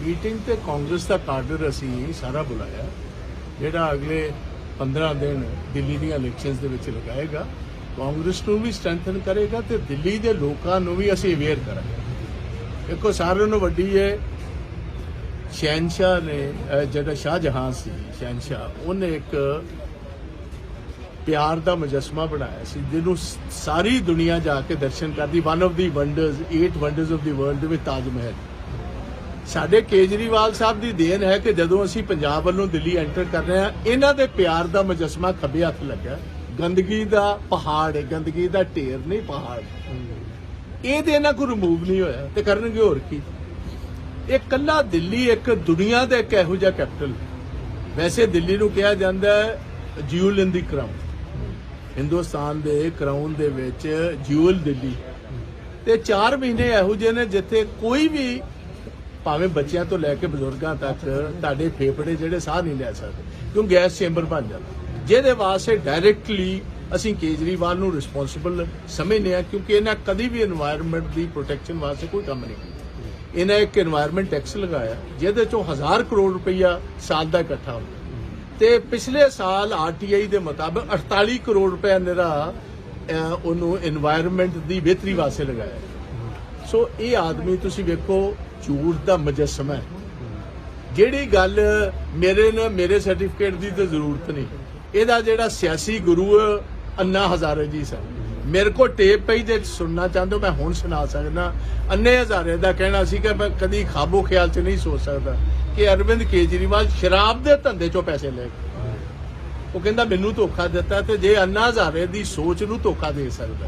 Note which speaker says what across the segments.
Speaker 1: Meeting ਤੇ ਕਾਂਗਰਸ ਦਾ cadre ਅਸੀਂ ਸਾਰਾ ਬੁਲਾਇਆ। ਜਿਹੜਾ ਅਗਲੇ 15 ਦਿਨ ਦਿੱਲੀ ਦੀਆਂ ਇਲੈਕਸ਼ਨਸ ਦੇ ਵਿੱਚ ਲਗਾਏਗਾ, ਕਾਂਗਰਸ ਨੂੰ ਵੀ ਸਟਰੈਂਥਨ ਕਰੇਗਾ ਤੇ ਦਿੱਲੀ ਦੇ ਲੋਕਾਂ ਨੂੰ ਵੀ ਅਸੀਂ ਅਵੇਅਰ ਕਰਾਂਗੇ। ਦੇਖੋ, ਸਾਰਿਆਂ ਨੂੰ ਵੱਡੀ ਹੈ ਸ਼ਹਿਨशाह ਨੇ ਜਿਹੜਾ ਸ਼ਾਹਜਹਾਂ ਸੀ ਸ਼ਹਿਨशाह ਉਹਨੇ ਇੱਕ ਪਿਆਰ ਦਾ ਮੁਜਸਮਾ ਬਣਾਇਆ ਸੀ, ਜਿਹਨੂੰ ਸਾਰੀ ਦੁਨੀਆ ਜਾ ਕੇ ਦਰਸ਼ਨ ਕਰਦੀ one of the wonders 8 wonders of the world ਦੇ ਤਾਜ ਮਹਿਲ ਸਾਡੇ ਕੇਜਰੀਵਾਲ ਸਾਹਿਬ ਦੀ ਦੇਣ ਹੈ ਕਿ ਜਦੋਂ ਅਸੀਂ ਪੰਜਾਬ ਵੱਲੋਂ ਦਿੱਲੀ ਐਂਟਰ ਕਰ ਰਹੇ ਹਾਂ, ਇਹਨਾਂ ਦੇ ਪਿਆਰ ਦਾ ਮੁਜਸਮਾ ਖੱਬੇ ਹੱਥ ਲੱਗਾ ਗੰਦਗੀ ਦਾ ਪਹਾੜ ਹੈ, ਗੰਦਗੀ ਦਾ ਢੇਰ ਨਹੀਂ, ਪਹਾੜ। ਇਹ ਤੇ ਇਹਨਾਂ ਕੋਲ ਰਿਮੂਵ ਨਹੀਂ ਹੋਇਆ, ਤੇ ਕਰਨਗੇ ਹੋਰ ਕੀ? ਇਹ ਕੱਲਾ ਦਿੱਲੀ ਇੱਕ ਦੁਨੀਆ ਦਾ ਇੱਕ ਇਹੋ ਜਿਹਾ ਕੈਪੀਟਲ ਵੈਸੇ ਦਿੱਲੀ ਨੂੰ ਕਿਹਾ ਜਾਂਦਾ ਹੈ jewel in the crown Hindustan ਦੇ ਕਰਾਊਨ ਦੇ ਵਿੱਚ ਜਿਊਲ ਦਿੱਲੀ। ਤੇ 4 ਮਹੀਨੇ ਇਹੋ ਜਿਹੇ ਨੇ ਜਿੱਥੇ ਕੋਈ ਵੀ ਭਾਵੇਂ ਬੱਚਿਆਂ ਤੋਂ ਲੈ ਕੇ ਬਜ਼ੁਰਗਾਂ ਤੱਕ ਤੁਹਾਡੇ ਫੇਫੜੇ ਜਿਹੜੇ ਸਾਹ ਨਹੀਂ ਲੈ ਸਕਦੇ, ਕਿਉਂ ਗੈਸ ਚੈਂਬਰ ਬਣ ਜਾਂਦਾ। ਜਿਹਦੇ ਵਾਸਤੇ ਡਾਇਰੈਕਟਲੀ ਅਸੀਂ ਕੇਜਰੀਵਾਲ ਨੂੰ ਰਿਸਪੌਂਸਿਬਲ ਸਮਝਨੇ ਆ ਕਿਉਂਕਿ ਇਹਨਾਂ ਕਦੀ ਵੀ এনवायरमेंट ਦੀ ਪ੍ਰੋਟੈਕਸ਼ਨ ਵਾਸਤੇ ਕੋਈ ਕੰਮ ਨਹੀਂ ਕੀਤਾ। ਇਹਨਾਂ ਇੱਕ এনवायरमेंट ਟੈਕਸ ਲਗਾਇਆ, ਜਿਹਦੇ ਚੋਂ ਹਜ਼ਾਰ ਕਰੋੜ ਰੁਪਈਆ ਸਾਲ ਦਾ ਇਕੱਠਾ ਹੁੰਦਾ। ਤੇ ਪਿਛਲੇ ਸਾਲ ਆਰਟੀਆਈ ਦੇ ਮੁਤਾਬਕ 48 ਕਰੋੜ ਰੁਪਏ ਨਿਹਰਾ ਉਹਨੂੰ এনवायरमेंट ਦੀ ਬਿਹਤਰੀ ਵਾਸਤੇ ਲਗਾਇਆ। ਸੋ ਇਹ ਆਦਮੀ ਤੁਸੀਂ ਵੇਖੋ ਝੂਠ ਦਾ ਮੁਜੱਸਮਾ ਹੈ। ਜਿਹੜੀ ਗੱਲ ਮੇਰੇ ਨਾਲ ਮੇਰੇ ਸਰਟੀਫਿਕੇਟ ਦੀ ਤਾਂ ਜ਼ਰੂਰਤ ਨਹੀਂ। ਇਹਦਾ ਜਿਹੜਾ ਸਿਆਸੀ ਗੁਰੂ ਅੰਨਾ ਹਜ਼ਾਰੇ ਜੀ ਸਨ। ਮੇਰੇ ਕੋ ਟੇਪ ਪਈ ਜੇ ਸੁਣਨਾ ਚਾਹੁੰਦੇ ਹੋ, ਮੈਂ ਹੁਣ ਸੁਣਾ ਸਕਦਾ। ਅੰਨੇ ਹਜ਼ਾਰੇ ਦਾ ਕਹਿਣਾ ਸੀ ਕਿ ਮੈਂ ਕਦੀ ਖਾਬੋ ਖਿਆਲ ਚ ਨਹੀਂ ਸੋਚ ਸਕਦਾ ਕਿ ਅਰਵਿੰਦ ਕੇਜਰੀਵਾਲ ਸ਼ਰਾਬ ਦੇ ਧੰਦੇ ਚੋਂ ਪੈਸੇ ਲੈ ਕੇ ਉਹ ਕਹਿੰਦਾ, ਮੈਨੂੰ ਧੋਖਾ ਦਿੱਤਾ ਤੇ ਜੇ ਅੰਨਾ ਹਜ਼ਾਰੇ ਦੀ ਸੋਚ ਨੂੰ ਧੋਖਾ ਦੇ ਸਕਦਾ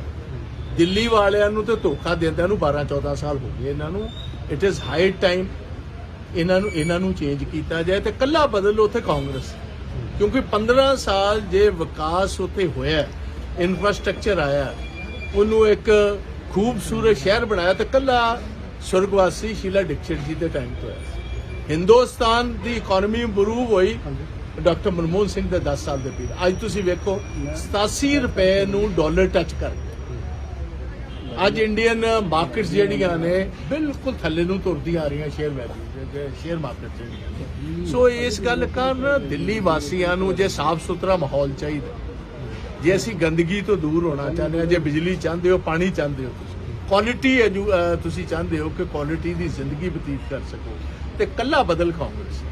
Speaker 1: ਦਿੱਲੀ ਵਾਲਿਆਂ ਨੂੰ ਤੇ ਧੋਖਾ ਦਿੰਦਿਆਂ ਨੂੰ 12 14 ਸਾਲ ਹੋ ਗਏ ਇਹਨਾਂ ਨੂੰ। ਇਟ ਇਜ਼ ਹਾਈ ਟਾਈਮ ਇਹਨਾਂ ਨੂੰ ਇਹਨਾਂ ਨੂੰ ਚੇਂਜ ਕੀਤਾ ਜਾਏ ਤੇ ਕੱਲਾ ਬਦਲ ਉੱਥੇ ਕਾਂਗਰਸ। ਕਿਉਂਕਿ 15 ਸਾਲ ਜੇ ਵਿਕਾਸ ਉੱਥੇ ਹੋਇਆ ਇਨਫਰਾਸਟ੍ਰਕਚਰ ਆਇਆ ਉਹਨੂੰ ਇੱਕ ਖੂਬਸੂਰਤ ਸ਼ਹਿਰ ਬਣਾਇਆ ਤੇ ਕੱਲਾ ਸੁਰਗਵਾਸੀ ਸ਼ੀਲਾ ਡਿਕਸ਼ਿਤ ਜੀ ਦੇ ਟਾਈਮ ਤੋਂ ਹੈ ਹਿੰਦੁਸਤਾਨ ਦੀ ਇਕਨੋਮੀ ਇੰਪਰੂਵ ਹੋਈ। ਡਾਕਟਰ ਮਨਮੋਹਨ ਸਿੰਘ ਦੇ 10 ਸਾਲ ਦੇ ਪੀਰੀਅਡ ਅੱਜ ਤੁਸੀਂ ਵੇਖੋ 87 ਰੁਪਏ ਨੂੰ ਡਾਲਰ ਟੱਚ ਕਰ। ਗਿਆ ਅੱਜ ਇੰਡੀਅਨ ਮਾਰਕੀਟਸ ਜਿਹੜੀਆਂ ਨੇ ਬਿਲਕੁਲ ਥੱਲੇ ਨੂੰ ਤੁਰਦੀਆਂ ਆ ਰਹੀਆਂ ਸ਼ੇਅਰ ਵੈਲਿਊ ਸ਼ੇਅਰ ਮਾਰਕੀਟ ਜਿਹੜੀਆਂ। ਸੋ ਇਸ ਗੱਲ ਕਾਰਨ ਦਿੱਲੀ ਵਾਸੀਆਂ ਨੂੰ ਜੇ ਸਾਫ਼ ਸੁਥਰਾ ਮਾਹੌਲ ਚਾਹੀਦਾ ਜੇ ਅਸੀਂ ਗੰਦਗੀ ਤੋਂ ਦੂਰ ਹੋਣਾ ਚਾਹੁੰਦੇ ਹਾਂ, ਜੇ ਬਿਜਲੀ ਚਾਹੁੰਦੇ ਹੋ, ਪਾਣੀ ਚਾਹੁੰਦੇ ਹੋ ਕੁਆਲਿਟੀ ਤੁਸੀਂ ਚਾਹੁੰਦੇ ਹੋ ਕਿ ਕੁਆਲਿਟੀ ਦੀ ਜ਼ਿੰਦਗੀ ਬਤੀਤ ਕਰ ਸਕੋ ਤੇ ਕੱਲਾ ਬਦਲ ਕਾਂਗਰਸ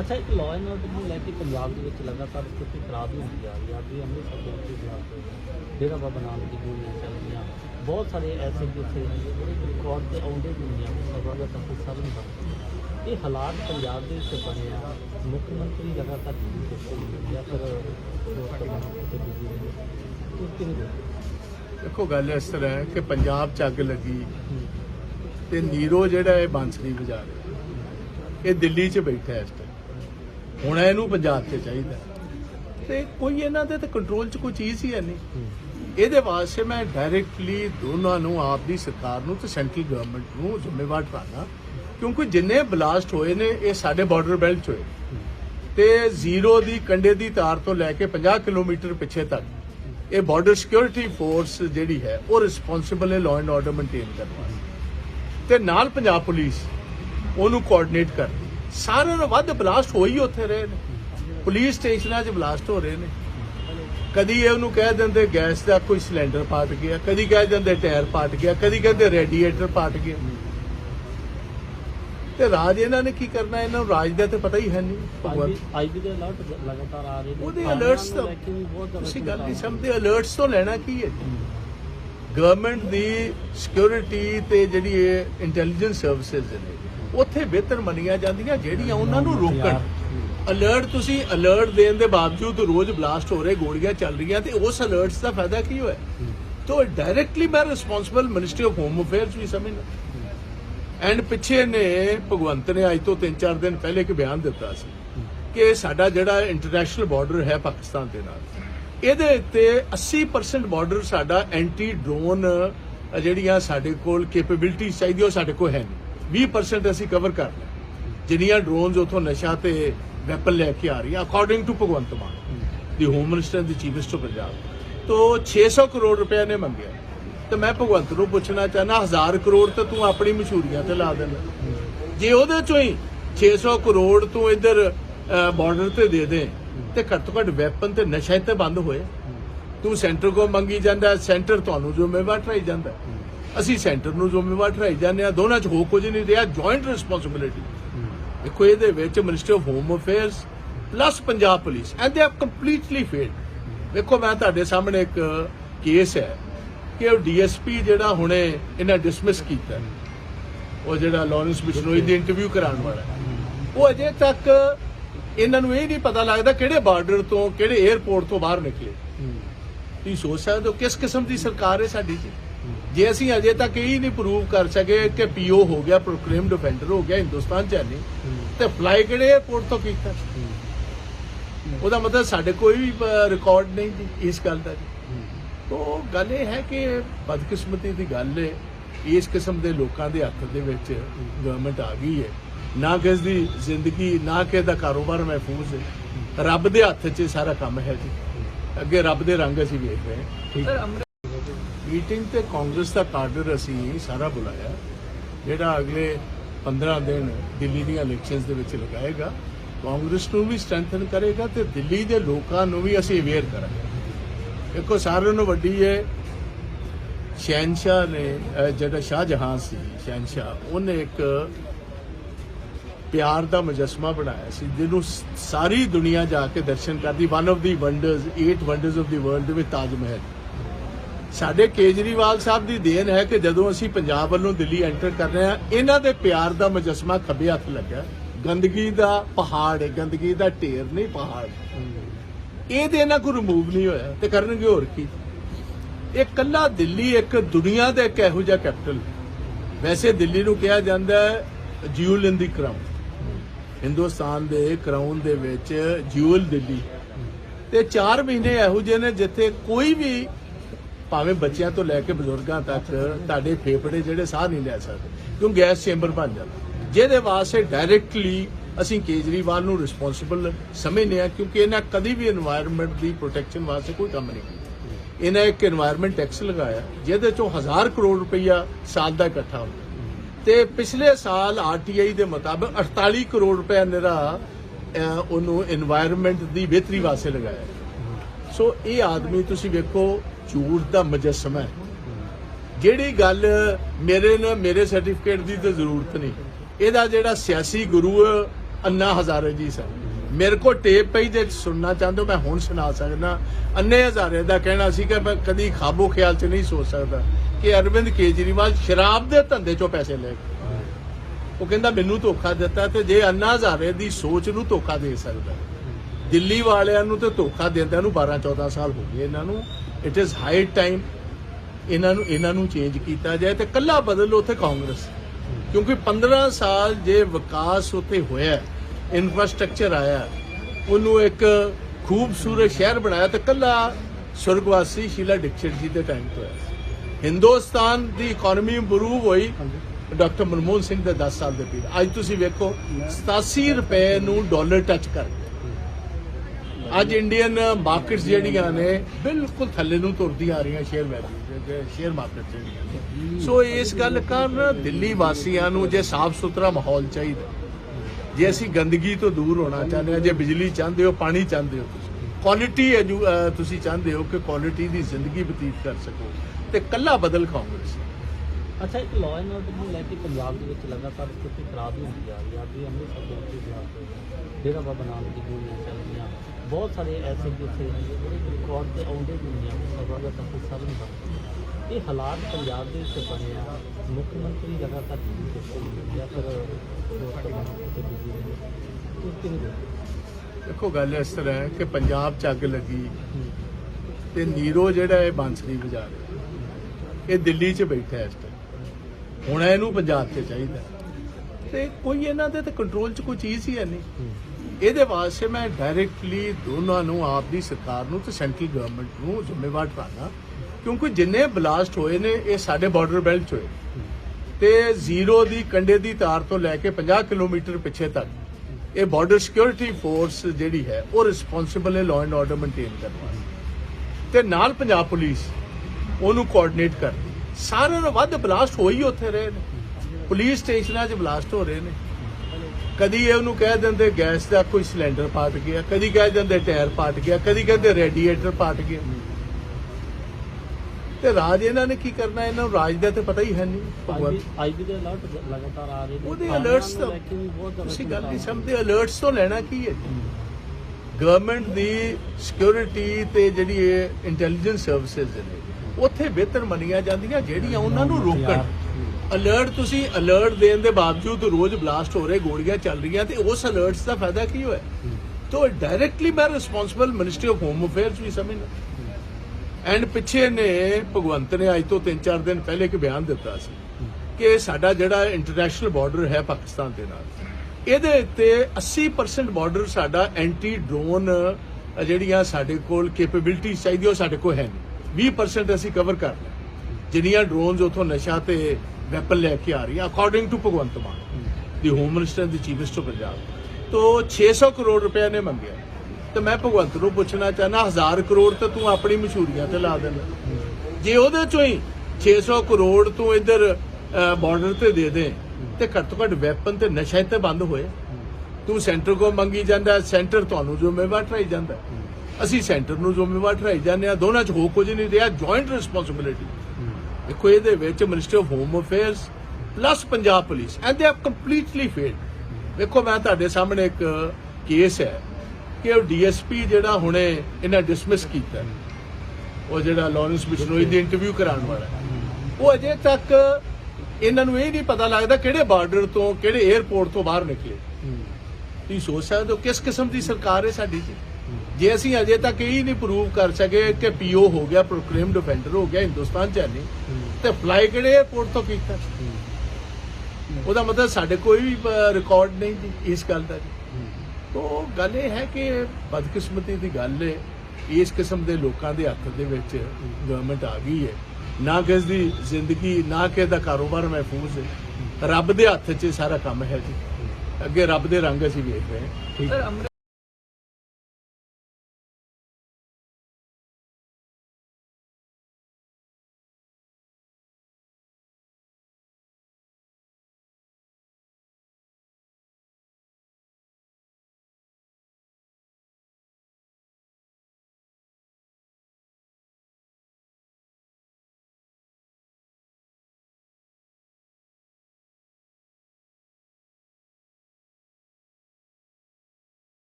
Speaker 2: ਅੱਛਾ, ਇੱਕ ਲਾਅ ਐਂਡ ਆਰਡਰ ਨੂੰ ਲੈ ਕੇ ਪੰਜਾਬ ਦੇ ਵਿੱਚ ਲਗਾਤਾਰ ਸਥਿਤੀ ਖਰਾਬ ਹੁੰਦੀ ਜਾ ਰਹੀ ਹੈ, ਅੱਜ ਅੰਮ੍ਰਿਤਸਰ ਦੇ ਵਿੱਚ ਬਿਹਾਰ ਬਾਬਾ ਨਾਨਕ ਦੀ ਗੋਲੀਆਂ ਚੱਲ ਬਹੁਤ ਸਾਰੇ ਐਸੇ ਵੀ ਉੱਥੇ ਜਿਹੜੇ ਰਿਕਾਰਡ ਤੇ ਆਉਂਦੇ ਵੀ ਨਹੀਂ ਆ ਸਭਾ ਦਾ ਤਾਂ ਹਿੱਸਾ ਵੀ ਨਹੀਂ ਬਣਦੇ। ਇਹ ਹਾਲਾਤ ਪੰਜਾਬ ਦੇ ਵਿੱਚ ਬਣੇ ਆ। ਮੁੱਖ ਮੰਤਰੀ ਲਗਾਤਾਰ ਕੀ ਕਰਦੇ ਜਾਂ ਫਿਰ?
Speaker 1: ਦੇਖੋ ਗੱਲ ਇਸ ਤਰ੍ਹਾਂ ਹੈ ਕਿ ਪੰਜਾਬ ਚ ਅੱਗ ਲੱਗੀ ਤੇ ਨੀਰੋ ਜਿਹੜਾ ਇਹ ਬਾਂਸਰੀ ਵਜਾ ਰਿਹਾ ਇਹ ਦਿੱਲੀ 'ਚ ਬੈਠਾ ਹੈ ਇਸ ਟਾਈਮ ਹੁਣ ਇਹਨੂੰ ਪੰਜਾਬ 'ਚ ਚਾਹੀਦਾ ਤੇ ਕੋਈ ਇਹਨਾਂ ਦੇ ਤੇ ਕੰਟਰੋਲ 'ਚ ਕੋਈ ਚੀਜ਼ ਹੀ ਹੈ ਨਹੀਂ। ਇਹਦੇ ਵਾਸਤੇ ਮੈਂ ਡਾਇਰੈਕਟਲੀ ਦੋਨਾਂ ਨੂੰ ਆਪ ਦੀ ਸਰਕਾਰ ਨੂੰ ਤੇ ਸੈਂਟਰਲ ਗਵਰਨਮੈਂਟ ਨੂੰ ਜ਼ਿੰਮੇਵਾਰ ਠਹਿਰਾਉਣਾ ਕਿਉਂਕਿ ਜਿੰਨੇ ਬਲਾਸਟ ਹੋਏ ਨੇ, ਇਹ ਸਾਡੇ ਬਾਰਡਰ ਬੈਲਟ 'ਚ ਹੋਏ। ਤੇ ਜ਼ੀਰੋ ਦੀ ਕੰਡੇ ਦੀ ਤਾਰ ਤੋਂ ਲੈ ਕੇ 50 ਕਿਲੋਮੀਟਰ ਪਿੱਛੇ ਤੱਕ, ਇਹ ਬਾਰਡਰ ਸਿਕਿਉਰਿਟੀ ਫੋਰਸ ਜਿਹੜੀ ਹੈ, ਉਹ ਰਿਸਪੌਂਸਿਬਲ ਹੈ ਲਾਅ ਐਂਡ ਆਰਡਰ ਮੇਨਟੇਨ ਕਰਨ ਵਾਸਤੇ। ਤੇ ਨਾਲ ਪੰਜਾਬ ਪੁਲਿਸ ਉਹਨੂੰ ਕੋਆਰਡੀਨੇਟ ਕਰਦੀ ਸਾਰਿਆਂ ਨਾਲੋਂ ਵੱਧ ਬਲਾਸਟ ਹੋਈ ਉੱਥੇ ਰਹੇ ਨੇ। ਪੁਲਿਸ ਸਟੇਸ਼ਨਾਂ 'ਚ ਬਲਾਸਟ ਹੋ ਰਹੇ ਨੇ। ਕਦੀ ਇਹ ਉਹਨੂੰ ਕਹਿ ਦਿੰਦੇ ਗੈਸ ਦਾ ਕੋਈ ਸਿਲੰਡਰ ਪਾਟ ਗਿਆ ਕਦੀ ਕਹਿ ਦਿੰਦੇ ਟਾਇਰ ਪਾਟ ਗਿਆ ਕਦੀ ਕਹਿੰਦੇ ਰੇਡੀਏਟਰ ਪਾਟ ਗਿਆ। ਤੇ ਰਾਜ ਇਹਨਾਂ ਨੇ ਕੀ ਕਰਨਾ ਇਹਨਾਂ ਨੂੰ ਰਾਜ ਦਾ ਤੇ ਪਤਾ ਹੀ ਹੈ ਨਹੀਂ।
Speaker 2: ਵੀ ਦੇ ਅਲਰਟ ਲਗਾਤਾਰ ਆ ਰਹੇ ਨੇ।
Speaker 1: ਉਹਦੇ ਅਲਰਟਸ ਤੋਂ ਤੁਸੀਂ ਗੱਲ ਨਹੀਂ ਸਮਝਦੇ ਅਲਰਟਸ ਤੋਂ ਲੈਣਾ ਕੀ ਹੈ? ਗਵਰਨਮੈਂਟ ਦੀ ਸਿਕਿਉਰਿਟੀ ਤੇ ਜਿਹੜੀ ਇਹ ਇੰਟੈਲੀਜੈਂਸ ਸਰਵਿਸਿਜ਼ ਨੇ ਉੱਥੇ ਬਿਹਤਰ ਮੰਨੀਆਂ ਜਾਂਦੀਆਂ ਜਿਹੜੀਆਂ ਉਹਨਾਂ ਨੂੰ ਰੋਕਣ। ਅਲਰਟ ਤੁਸੀਂ ਅਲਰਟ ਦੇਣ ਦੇ ਬਾਵਜੂਦ ਰੋਜ਼ ਬਲਾਸਟ ਹੋ ਰਹੇ, ਗੋਲੀਆਂ ਚੱਲ ਰਹੀਆਂ ਤੇ ਉਸ ਅਲਰਟਸ ਦਾ ਫਾਇਦਾ ਕੀ ਹੋਇਆ? ਤੋ ਡਾਇਰੈਕਟਲੀ ਮੈਂ responsible ministry of home affairs ਵੀ ਸਮਝਣਾ ਐਂਡ ਪਿੱਛੇ ਨੇ ਭਗਵੰਤ ਨੇ ਅੱਜ ਤੋਂ 3-4 ਦਿਨ ਪਹਿਲੇ ਇੱਕ ਬਿਆਨ ਦਿੱਤਾ ਸੀ ਕਿ ਸਾਡਾ ਜਿਹੜਾ ਇੰਟਰਨੈਸ਼ਨਲ ਬਾਰਡਰ ਹੈ ਪਾਕਿਸਤਾਨ ਦੇ ਨਾਲ, ਇਹਦੇ ਉੱਤੇ 80% ਬਾਰਡਰ ਸਾਡਾ ਐਂਟੀ ਡਰੋਨ ਜਿਹੜੀਆਂ ਸਾਡੇ ਕੋਲ ਕੈਪੇਬਿਲਿਟੀ ਚਾਹੀਦੀ ਉਹ ਸਾਡੇ ਕੋਲ ਹੈ ਨਹੀਂ। 20% ਅਸੀਂ ਕਵਰ ਕਰ ਲਿਆ। ਜਿੰਨੀਆਂ ਡਰੋਨਸ ਉਥੋਂ ਨਸ਼ਾ ਤੇ ਵੈਪਨ ਲੈ ਕੇ ਆ ਰਹੀ ਹੈ ਅਕੋਰਡਿੰਗ ਟੂ ਭਗਵੰਤ ਮਾਨ ਦੀ ਹੋਮ ਮਿਨਿਸਟਰ ਦੀ ਚੀਫ ਮਿਨਿਸਟਰ ਪੰਜਾਬ ਤੋਂ 600 ਕਰੋੜ ਰੁਪਏ ਨੇ ਮੰਗਿਆ ਤੇ ਮੈਂ ਭਗਵੰਤ ਨੂੰ ਪੁੱਛਣਾ ਚਾਹਨਾ 1000 ਕਰੋੜ ਤੇ ਤੂੰ ਆਪਣੀ ਮਸ਼ਹੂਰੀਆਂ ਤੇ ਲਾ ਦੇਣਾ। ਜੇ ਉਹਦੇ ਚੋਂ ਹੀ 600 ਕਰੋੜ ਤੂੰ ਇੱਧਰ ਬਾਰਡਰ ਤੇ ਦੇ ਦੇ, ਤੇ ਘੱਟ ਤੋਂ ਘੱਟ ਵੈਪਨ ਤੇ ਨਸ਼ਾ ਤੇ ਬੰਦ ਹੋਏ। ਤੂੰ ਸੈਂਟਰ ਕੋ ਮੰਗੀ ਜਾਂਦਾ ਸੈਂਟਰ ਤੁਹਾਨੂੰ ਜ਼ਿੰਮੇਵਾਰ ਠਹਿਰਾਈ ਜਾਂਦਾ। ਅਸੀਂ ਸੈਂਟਰ ਨੂੰ ਜ਼ਿੰਮੇਵਾਰ ਠਹਿਰਾਈ ਜਾਂਦੇ ਆ ਦੋਨਾਂ 'ਚ ਹੋ ਕੁਝ ਨਹੀਂ ਰਿਹਾ ਜੁਆਇੰਟ ਰਿਸਪੌਂਸਿਬਿਲਿਟੀ ਦੇਖੋ, ਇਹਦੇ ਵਿੱਚ minister of home affairs plus Punjab police and they have completely failed ਵੇਖੋ, ਮੈਂ ਤੁਹਾਡੇ ਸਾਹਮਣੇ ਇੱਕ ਕੇਸ ਹੈ ਕਿ ਉਹ ਡੀਐਸਪੀ ਜਿਹੜਾ ਹੁਣੇ ਇਹਨਾਂ ਡਿਸਮਿਸ ਕੀਤਾ ਉਹ ਜਿਹੜਾ ਲਾਰੈਂਸ ਬਿਸ਼ਨੋਈ ਦੀ ਇੰਟਰਵਿਊ ਕਰਾਉਣ ਵਾਲਾ ਉਹ ਅਜੇ ਤੱਕ ਇਹਨਾਂ ਨੂੰ ਇਹ ਨਹੀਂ ਪਤਾ ਲੱਗਦਾ ਕਿਹੜੇ ਬਾਰਡਰ ਤੋਂ, ਕਿਹੜੇ 에ਅਰਪੋਰਟ ਤੋਂ ਬਾਹਰ ਨਿਕਲੇ। ਤੁਸੀਂ ਸੋਚ ਸਕਦੇ ਹੋ ਕਿਸ ਕਿਸਮ ਦੀ ਸਰਕਾਰ ਹੈ ਸਾਡੀ ਜੀ? ਜੇ ਅਸੀਂ ਅਜੇ ਤੱਕ ਇਹ ਨਹੀਂ ਪ੍ਰੂਵ ਕਰ ਸਕੇ ਕਿ ਪੀਓ ਹੋ ਗਿਆ ਪ੍ਰੋਕਲੇਮਡ ਅਫੈਂਡਰ ਹੋ ਗਿਆ ਹਿੰਦੁਸਤਾਨ ਚ ਹੈ ਨਹੀਂ ਤੇ ਫਲਾਈ ਕਿਹੜੇ 에ਅਰਪੋਰਟ ਤੋਂ ਕੀਤਾ? ਉਹਦਾ ਮਤਲਬ ਸਾਡੇ ਕੋਈ ਵੀ ਰਿਕਾਰਡ ਨਹੀਂ ਜੀ ਇਸ ਗੱਲ ਦਾ ਜੀ। ਤੋ ਗੱਲ ਇਹ ਹੈ ਕਿ ਬਦਕਿਸਮਤੀ ਦੀ ਗੱਲ ਹੈ ਇਸ ਕਿਸਮ ਦੇ ਲੋਕਾਂ ਦੇ ਹੱਥ ਦੇ ਵਿੱਚ ਗਵਰਨਮੈਂਟ ਆ ਗਈ ਹੈ ਨਾ ਕਿਸ ਦੀ ਜ਼ਿੰਦਗੀ ਨਾ ਕਿਸ ਦਾ ਕਾਰੋਬਾਰ ਮਹਿਫੂਜ਼ ਹੈ ਰੱਬ ਦੇ ਹੱਥ 'ਚ ਸਾਰਾ ਕੰਮ ਹੈ ਜੀ। ਅੱਗੇ ਰੱਬ ਦੇ ਰੰਗ ਅਸੀਂ ਵੇਖ ਰਹੇ ਹਾਂ। ਮੀਟਿੰਗ ਤੇ ਕਾਂਗਰਸ ਦਾ ਕਾਡਰ ਅਸੀਂ ਸਾਰਾ ਬੁਲਾਇਆ। ਜਿਹੜਾ ਅਗਲੇ 15 ਦਿਨ ਦਿੱਲੀ ਦੀਆਂ ਇਲੈਕਸ਼ਨਸ ਦੇ ਵਿੱਚ ਲਗਾਏਗਾ, ਕਾਂਗਰਸ ਨੂੰ ਵੀ ਸਟਰੈਂਥਨ ਕਰੇਗਾ ਤੇ ਦਿੱਲੀ ਦੇ ਲੋਕਾਂ ਨੂੰ ਵੀ ਅਸੀਂ ਅਵੇਅਰ ਕਰਾਂਗੇ। ਦੇਖੋ, ਸਾਰਿਆਂ ਨੂੰ ਵੱਡੀ ਹੈ ਸ਼ਹਿਨशाह ਨੇ ਜਿਹੜਾ ਸ਼ਾਹਜਹਾਂ ਸੀ ਸ਼ਹਿਨशाह ਉਹਨੇ ਇੱਕ ਪਿਆਰ ਦਾ ਮਜਸਮਾ ਬਣਾਇਆ ਸੀ, ਜਿਹਨੂੰ ਸਾਰੀ ਦੁਨੀਆ ਜਾ ਕੇ ਦਰਸ਼ਨ ਕਰਦੀ one of the wonders 8 wonders of the world ਦੇ ਤਾਜ ਮਹਿਲ ਸਾਡੇ ਕੇਜਰੀਵਾਲ ਸਾਹਿਬ ਦੀ ਦੇਣ ਹੈ ਕਿ ਜਦੋਂ ਅਸੀਂ ਪੰਜਾਬ ਵੱਲੋਂ ਦਿੱਲੀ ਐਂਟਰ ਕਰ ਰਹੇ ਹਾਂ, ਇਹਨਾਂ ਦੇ ਪਿਆਰ ਦਾ ਮੁਜਸਮਾ ਖੱਬੇ ਹੱਥ ਲੱਗਾ। ਗੰਦਗੀ ਦਾ ਪਹਾੜ ਹੈ, ਗੰਦਗੀ ਦਾ ਢੇਰ ਨਹੀਂ, ਪਹਾੜ। ਇਹ ਤੇ ਇਹਨਾਂ ਕੋ ਰਿਮੂਵ ਨਹੀਂ ਹੋਇਆ, ਤੇ ਕਰਨਗੇ ਹੋਰ ਕੀ? ਇਹ ਕੱਲਾ ਦਿੱਲੀ ਇੱਕ ਦੁਨੀਆ ਦਾ ਇੱਕ ਇਹੋ ਜਿਹਾ ਕੈਪੀਟਲ ਵੈਸੇ ਦਿੱਲੀ ਨੂੰ ਕਿਹਾ ਜਾਂਦਾ ਹੈ jewel in the crown Hindustan ਦੇ ਕਰਾਊਨ ਦੇ ਵਿੱਚ ਜਿਊਲ ਦਿੱਲੀ। ਤੇ 4 ਮਹੀਨੇ ਇਹੋ ਜਿਹੇ ਨੇ ਜਿੱਥੇ ਕੋਈ ਵੀ ਭਾਵੇਂ ਬੱਚਿਆਂ ਤੋਂ ਲੈ ਕੇ ਬਜ਼ੁਰਗਾਂ ਤੱਕ ਤੁਹਾਡੇ ਫੇਫੜੇ ਜਿਹੜੇ ਸਾਹ ਨਹੀਂ ਲੈ ਸਕਦੇ, ਕਿਉਂ ਗੈਸ ਚੈਂਬਰ ਬਣ ਜਾਂਦਾ? ਜਿਹਦੇ ਵਾਸਤੇ ਡਾਇਰੈਕਟਲੀ ਅਸੀਂ ਕੇਜਰੀਵਾਲ ਨੂੰ ਰਿਸਪੌਂਸਿਬਲ ਸਮਝਨੇ ਆ ਕਿਉਂਕਿ ਇਹਨਾਂ ਕਦੀ ਵੀ এনवायरमेंट ਦੀ ਪ੍ਰੋਟੈਕਸ਼ਨ ਵਾਸਤੇ ਕੋਈ ਕੰਮ ਨਹੀਂ ਕੀਤਾ। ਇਹਨਾਂ ਇੱਕ এনवायरमेंट ਟੈਕਸ ਲਗਾਇਆ, ਜਿਹਦੇ ਚੋਂ ਹਜ਼ਾਰ ਕਰੋੜ ਰੁਪਈਆ ਸਾਲ ਦਾ ਇਕੱਠਾ ਹੁੰਦਾ। ਤੇ ਪਿਛਲੇ ਸਾਲ ਆਰਟੀਆਈ ਦੇ ਮੁਤਾਬਕ 48 ਕਰੋੜ ਰੁਪਏ ਨਿਹਰਾ ਉਹਨੂੰ এনवायरमेंट ਦੀ ਬਿਹਤਰੀ ਵਾਸਤੇ ਲਗਾਇਆ। ਸੋ ਇਹ ਆਦਮੀ ਤੁਸੀਂ ਵੇਖੋ ਝੂਠ ਦਾ ਮੁਜੱਸਮਾ ਹੈ। ਜਿਹੜੀ ਗੱਲ ਮੇਰੇ ਨਾਲ ਮੇਰੇ ਸਰਟੀਫਿਕੇਟ ਦੀ ਤਾਂ ਜ਼ਰੂਰਤ ਨਹੀਂ। ਇਹਦਾ ਜਿਹੜਾ ਸਿਆਸੀ ਗੁਰੂ ਅੰਨਾ ਹਜ਼ਾਰੇ ਜੀ ਸਰ। ਮੇਰੇ ਕੋ ਟੇਪ ਪਈ ਜੇ, ਸੁਣਨਾ ਚਾਹੁੰਦੇ ਹੋ, ਮੈਂ ਹੁਣ ਸੁਣਾ ਸਕਦਾ। ਅੰਨੇ ਹਜ਼ਾਰੇ ਦਾ ਕਹਿਣਾ ਸੀ ਕਿ ਮੈਂ ਕਦੀ ਖਾਬੋ ਖਿਆਲ ਚ ਨਹੀਂ ਸੋਚ ਸਕਦਾ ਕਿ ਅਰਵਿੰਦ ਕੇਜਰੀਵਾਲ ਸ਼ਰਾਬ ਦੇ ਧੰਦੇ ਚੋਂ ਪੈਸੇ ਲੈ ਕੇ। ਉਹ ਕਹਿੰਦਾ, ਮੈਨੂੰ ਧੋਖਾ ਦਿੱਤਾ ਤੇ ਜੇ ਅੰਨਾ ਹਜ਼ਾਰੇ ਦੀ ਸੋਚ ਨੂੰ ਧੋਖਾ ਦੇ ਸਕਦਾ ਦਿੱਲੀ ਵਾਲਿਆਂ ਨੂੰ ਤੇ ਧੋਖਾ ਦਿੰਦਿਆਂ ਨੂੰ 12 14 ਸਾਲ ਹੋ ਗਏ ਇਹਨਾਂ ਨੂੰ। ਇਟ ਇਜ਼ ਹਾਈ ਟਾਈਮ ਇਹਨਾਂ ਨੂੰ ਇਹਨਾਂ ਨੂੰ ਚੇਂਜ ਕੀਤਾ ਜਾਏ ਤੇ ਕੱਲਾ ਬਦਲ ਉੱਥੇ ਕਾਂਗਰਸ। ਕਿਉਂਕਿ 15 ਸਾਲ ਜੇ ਵਿਕਾਸ ਉੱਥੇ ਹੋਇਆ ਇਨਫਰਾਸਟ੍ਰਕਚਰ ਆਇਆ ਉਹਨੂੰ ਇੱਕ ਖੂਬਸੂਰਤ ਸ਼ਹਿਰ ਬਣਾਇਆ ਤੇ ਕੱਲਾ ਸੁਰਗਵਾਸੀ ਸ਼ੀਲਾ ਡਿਕਸ਼ਿਤ ਜੀ ਦੇ ਟਾਈਮ ਤੋਂ ਹੈ ਹਿੰਦੁਸਤਾਨ ਦੀ ਇਕਨੋਮੀ ਇੰਪਰੂਵ ਹੋਈ ਡਾਕਟਰ ਮਨਮੋਹਨ ਸਿੰਘ ਦੇ 10 ਸਾਲ ਦੇ ਪੀਰੀਅਡ ਅੱਜ ਤੁਸੀਂ ਵੇਖੋ 87 ਰੁਪਏ ਨੂੰ ਡਾਲਰ ਟੱਚ ਕਰ। ਗਿਆ ਅੱਜ ਇੰਡੀਅਨ ਮਾਰਕੀਟਸ ਜਿਹੜੀਆਂ ਨੇ, ਬਿਲਕੁਲ ਥੱਲੇ ਨੂੰ ਤੁਰਦੀਆਂ ਆ ਰਹੀਆਂ ਸ਼ੇਅਰ ਵੈਲਿਊ ਸ਼ੇਅਰ ਮਾਰਕੀਟ ਜਿਹੜੀਆਂ ਸੋ ਇਸ ਗੱਲ ਕਾਰਨ ਦਿੱਲੀ ਵਾਸੀਆਂ ਨੂੰ ਜੇ ਸਾਫ਼ ਸੁਥਰਾ ਮਾਹੌਲ ਚਾਹੀਦਾ ਜੇ ਅਸੀਂ ਗੰਦਗੀ ਤੋਂ ਦੂਰ ਹੋਣਾ ਚਾਹੁੰਦੇ ਹਾਂ, ਜੇ ਬਿਜਲੀ ਚਾਹੁੰਦੇ ਹੋ, ਪਾਣੀ ਚਾਹੁੰਦੇ ਹੋ ਕੁਆਲਿਟੀ ਤੁਸੀਂ ਚਾਹੁੰਦੇ ਹੋ ਕਿ ਕੁਆਲਿਟੀ ਦੀ ਜ਼ਿੰਦਗੀ ਬਤੀਤ ਕਰ ਸਕੋ ਤੇ ਕੱਲਾ ਬਦਲ ਕਾਂਗਰਸ
Speaker 2: ਅੱਛਾ, ਇੱਕ ਲਾਅ ਐਂਡ ਆਰਡਰ ਨੂੰ ਲੈ ਕੇ ਪੰਜਾਬ ਦੇ ਵਿੱਚ ਲਗਾਤਾਰ ਸਥਿਤੀ ਖਰਾਬ ਹੁੰਦੀ ਆ ਰਹੀ ਆ ਵੀ ਅੰਮ੍ਰਿਤਸਰ ਦੇ ਵਿੱਚ ਇਤਿਹਾਸ ਬਾਬਾ ਨਾਨਕ ਦੀ ਗੋਲੀਆਂ ਚੱਲਦੀਆਂ ਬਹੁਤ ਸਾਰੇ ਐਸੇ ਜਿਹੜੇ ਰਿਕਾਰਡ ਤੇ ਆਉਂਦੇ ਵੀ ਨਹੀਂ ਆ ਸਭਾ ਦਾ ਤਾਂ ਨਹੀਂ ਬਣਦਾ। ਇਹ ਹਾਲਾਤ ਪੰਜਾਬ ਦੇ ਵਿੱਚ ਬਣੇ ਆ। ਮੁੱਖ ਮੰਤਰੀ ਲਗਾਤਾਰ ਜਾਂ ਫਿਰ ਸਭਾ ਤੇ ਦੇਖਦੇ?
Speaker 1: ਦੇਖੋ ਗੱਲ ਇਸ ਤਰ੍ਹਾਂ ਹੈ ਕਿ ਪੰਜਾਬ ਚ ਅੱਗ ਲੱਗੀ ਤੇ ਨੀਰੋ ਜਿਹੜਾ ਇਹ ਬਾਂਸਰੀ ਵਜਾ ਰਿਹਾ। ਇਹ ਦਿੱਲੀ 'ਚ ਬੈਠਾ ਇਸ ਟਾਈਮ ਹੁਣ ਇਹਨੂੰ ਪੰਜਾਬ 'ਚ ਚਾਹੀਦਾ। ਤੇ ਕੋਈ ਇਹਨਾਂ ਦੇ ਤੇ ਕੰਟਰੋਲ 'ਚ ਕੋਈ ਚੀਜ਼ ਹੀ ਹੈ ਨਹੀਂ। ਇਹਦੇ ਵਾਸਤੇ ਮੈਂ ਡਾਇਰੈਕਟਲੀ ਦੋਨਾਂ ਨੂੰ, ਆਪ ਦੀ ਸਰਕਾਰ ਨੂੰ ਤੇ ਸੈਂਟਰਲ ਗਵਰਨਮੈਂਟ ਨੂੰ ਜ਼ਿੰਮੇਵਾਰ ਠਹਿਰਾਉਣਾ ਕਿਉਂਕਿ ਜਿੰਨੇ ਬਲਾਸਟ ਹੋਏ ਨੇ, ਇਹ ਸਾਡੇ ਬਾਰਡਰ ਬੈਲਟ 'ਚ ਹੋਏ। ਤੇ ਜ਼ੀਰੋ ਦੀ ਕੰਡੇ ਦੀ ਤਾਰ ਤੋਂ ਲੈ ਕੇ 50 ਕਿਲੋਮੀਟਰ ਪਿੱਛੇ ਤੱਕ, ਇਹ ਬਾਰਡਰ ਸਿਕਿਉਰਿਟੀ ਫੋਰਸ ਜਿਹੜੀ ਹੈ, ਉਹ ਰਿਸਪੌਂਸਿਬਲ ਹੈ ਲਾਅ ਐਂਡ ਆਰਡਰ ਮੇਨਟੇਨ ਕਰਨ ਵਾਸਤੇ। ਤੇ ਨਾਲ ਪੰਜਾਬ ਪੁਲਿਸ, ਉਹਨੂੰ ਕੋਆਰਡੀਨੇਟ ਕਰਦੀ ਸਾਰਿਆਂ ਨਾਲੋਂ ਵੱਧ ਬਲਾਸਟ ਹੋਈ ਉੱਥੇ ਰਹੇ ਨੇ। ਪੁਲਿਸ ਸਟੇਸ਼ਨਾਂ 'ਚ ਬਲਾਸਟ ਹੋ ਰਹੇ ਨੇ। ਕਦੀ ਇਹ ਉਹਨੂੰ ਕਹਿ ਦਿੰਦੇ ਗੈਸ ਦਾ ਕੋਈ ਸਿਲੰਡਰ ਪਾਟ ਗਿਆ ਕਦੀ ਕਹਿ ਦਿੰਦੇ ਟਾਇਰ ਪਾਟ ਗਿਆ ਕਦੀ ਕਹਿੰਦੇ ਰੇਡੀਏਟਰ ਪਾਟ ਗਿਆ। ਤੇ ਰਾਜ ਇਹਨਾਂ ਨੇ ਕੀ ਕਰਨਾ ਇਹਨਾਂ ਨੂੰ ਰਾਜ ਦਾ ਤੇ ਪਤਾ ਹੀ ਹੈ ਨਹੀਂ ਭਗਵੰਤ
Speaker 2: ਆਈਬੀ ਦੇ ਅਲਰਟ ਲਗਾਤਾਰ ਆ ਰਹੇ ਨੇ।
Speaker 1: ਉਹਦੇ ਅਲਰਟਸ ਤੋਂ ਤੁਸੀਂ ਗੱਲ ਨਹੀਂ ਸਮਝਦੇ ਅਲਰਟਸ ਤੋਂ ਲੈਣਾ ਕੀ ਹੈ? ਗਵਰਨਮੈਂਟ ਦੀ ਸਿਕਿਉਰਿਟੀ ਤੇ ਜਿਹੜੀ ਇਹ ਇੰਟੈਲੀਜੈਂਸ ਸਰਵਿਸਿਜ਼ ਨੇ ਉੱਥੇ ਬਿਹਤਰ ਮੰਨੀਆਂ ਜਾਂਦੀਆਂ ਜਿਹੜੀਆਂ ਉਹਨਾਂ ਨੂੰ ਰੋਕਣ। ਅਲਰਟ ਤੁਸੀਂ ਅਲਰਟ ਦੇਣ ਦੇ ਬਾਵਜੂਦ ਰੋਜ਼ ਬਲਾਸਟ ਹੋ ਰਹੇ ਗੋਲੀਆਂ ਚੱਲ ਰਹੀਆਂ ਤੇ ਉਸ ਅਲਰਟਸ ਦਾ ਫਾਇਦਾ ਕੀ ਹੋਇਆ? ਤੋ ਡਾਇਰੈਕਟਲੀ ਮੈਂ responsible ministry of home affairs ਵੀ ਸਮਝਦਾ ਐਂਡ ਪਿੱਛੇ ਨੇ ਭਗਵੰਤ ਨੇ ਅੱਜ ਤੋਂ 3-4 ਦਿਨ ਪਹਿਲੇ ਇੱਕ ਬਿਆਨ ਦਿੱਤਾ ਸੀ ਕਿ ਸਾਡਾ ਜਿਹੜਾ ਇੰਟਰਨੈਸ਼ਨਲ ਬਾਰਡਰ ਹੈ ਪਾਕਿਸਤਾਨ ਦੇ ਨਾਲ ਇਹਦੇ ਉੱਤੇ 80% ਬਾਰਡਰ ਸਾਡਾ ਐਂਟੀ ਡਰੋਨ ਜਿਹੜੀਆਂ ਸਾਡੇ ਕੋਲ ਕੈਪੇਬਿਲਿਟੀ ਚਾਹੀਦੀ ਉਹ ਸਾਡੇ ਕੋਲ ਹੈ ਨਹੀਂ। 20% ਅਸੀਂ ਕਵਰ ਕਰ ਲਿਆ। ਜਿੰਨੀਆਂ ਡਰੋਨਸ ਉਥੋਂ ਨਸ਼ਾ ਤੇ ਵੈਪਨ ਲੈ ਕੇ ਆ ਰਹੀ ਹੈ ਅਕੋਰਡਿੰਗ ਟੂ ਭਗਵੰਤ ਮਾਨ ਦੀ ਹੋਮ ਮਿਨਿਸਟਰ ਦੀ ਚੀਫ ਮਿਨਿਸਟਰ ਪੰਜਾਬ ਤੋਂ 600 ਕਰੋੜ ਰੁਪਏ ਨੇ ਮੰਗਿਆ ਤੇ ਮੈਂ ਭਗਵੰਤ ਨੂੰ ਪੁੱਛਣਾ ਚਾਹਨਾ 1000 ਕਰੋੜ ਤੇ ਤੂੰ ਆਪਣੀ ਮਸ਼ਹੂਰੀਆਂ ਤੇ ਲਾ ਦੇਣਾ ਜੇ ਉਹਦੇ ਚੋਂ ਹੀ 600 ਕਰੋੜ ਤੂੰ ਇੱਧਰ ਬਾਰਡਰ ਤੇ ਦੇ ਦੇ ਤੇ ਘੱਟ ਘੱਟ ਵੈਪਨ ਤੇ ਨਸ਼ਾ ਤੇ ਬੰਦ ਹੋਏ ਤੂੰ ਸੈਂਟਰ ਕੋ ਮੰਗੀ ਜਾਂਦਾ ਸੈਂਟਰ ਤੁਹਾਨੂੰ ਜ਼ਿੰਮੇਵਾਰ ਠਹਿਰਾਈ ਜਾਂਦਾ ਅਸੀਂ ਸੈਂਟਰ ਨੂੰ ਜ਼ਿੰਮੇਵਾਰ ਠਹਿਰਾਈ ਜਾਂਦੇ ਆ ਦੋਨਾਂ 'ਚ ਹੋ ਕੁਝ ਨਹੀਂ ਰਿਹਾ ਜੁਆਇੰਟ ਰਿਸਪੌਂਸਿਬਿਲਿਟੀ ਦੇਖੋ, ਇਹਦੇ ਵਿੱਚ minister of home affairs plus Punjab police and they have completely failed ਦੇਖੋ, ਮੈਂ ਤੁਹਾਡੇ ਸਾਹਮਣੇ ਇੱਕ ਕੇਸ ਹੈ ਕਿ ਉਹ ਡੀਐਸਪੀ ਜਿਹੜਾ ਹੁਣੇ ਇਹਨਾਂ ਡਿਸਮਿਸ ਕੀਤਾ। ਉਹ ਜਿਹੜਾ ਲਾਰੈਂਸ ਬਿਸ਼ਨੋਈ ਦੀ ਇੰਟਰਵਿਊ ਕਰਾਉਣ ਵਾਲਾ ਉਹ ਅਜੇ ਤੱਕ ਇਹਨਾਂ ਨੂੰ ਇਹ ਨਹੀਂ ਪਤਾ ਲੱਗਦਾ ਕਿਹੜੇ ਬਾਰਡਰ ਤੋਂ, ਕਿਹੜੇ 에ਅਰਪੋਰਟ ਤੋਂ ਬਾਹਰ ਨਿਕਲੇ। ਤੁਸੀਂ ਸੋਚ ਸਕਦੇ ਹੋ, ਕਿਸ ਕਿਸਮ ਦੀ ਸਰਕਾਰ ਹੈ ਸਾਡੀ ਜੀ? ਜੇ ਅਸੀਂ ਅਜੇ ਤੱਕ ਇਹ ਨਹੀਂ ਪ੍ਰੂਵ ਕਰ ਸਕੇ ਕਿ ਪੀਓ ਹੋ ਗਿਆ ਪ੍ਰੋਕਲੇਮਡ ਡਿਫੈਂਡਰ ਹੋ ਗਿਆ, ਹਿੰਦੁਸਤਾਨ ਚ ਨਹੀਂ। ਤੇ ਫਲਾਈ ਕਿਹੜੇ 에ਅਰਪੋਰਟ ਤੋਂ ਕੀਤਾ? ਉਹਦਾ ਮਤਲਬ ਸਾਡੇ ਕੋਈ ਵੀ ਰਿਕਾਰਡ ਨਹੀਂ ਜੀ ਇਸ ਗੱਲ ਦਾ ਜੀ। ਤੋ ਗੱਲ ਇਹ ਹੈ ਕਿ ਬਦਕਿਸਮਤੀ ਦੀ ਗੱਲ ਹੈ ਇਸ ਕਿਸਮ ਦੇ ਲੋਕਾਂ ਦੇ ਹੱਥ ਦੇ ਵਿੱਚ ਗਵਰਨਮੈਂਟ ਆ ਗਈ ਹੈ ਨਾ ਕਿਸ ਦੀ ਜ਼ਿੰਦਗੀ, ਨਾ ਕਿਸੇ ਦਾ ਕਾਰੋਬਾਰ ਮਹਿਫੂਜ਼ ਹੈ ਰੱਬ ਦੇ ਹੱਥ 'ਚ ਸਾਰਾ ਕੰਮ ਹੈ ਜੀ। ਅੱਗੇ ਰੱਬ ਦੇ ਰੰਗ ਅਸੀਂ ਵੇਖ ਰਹੇ ਹਾਂ।
Speaker 2: ਸਰ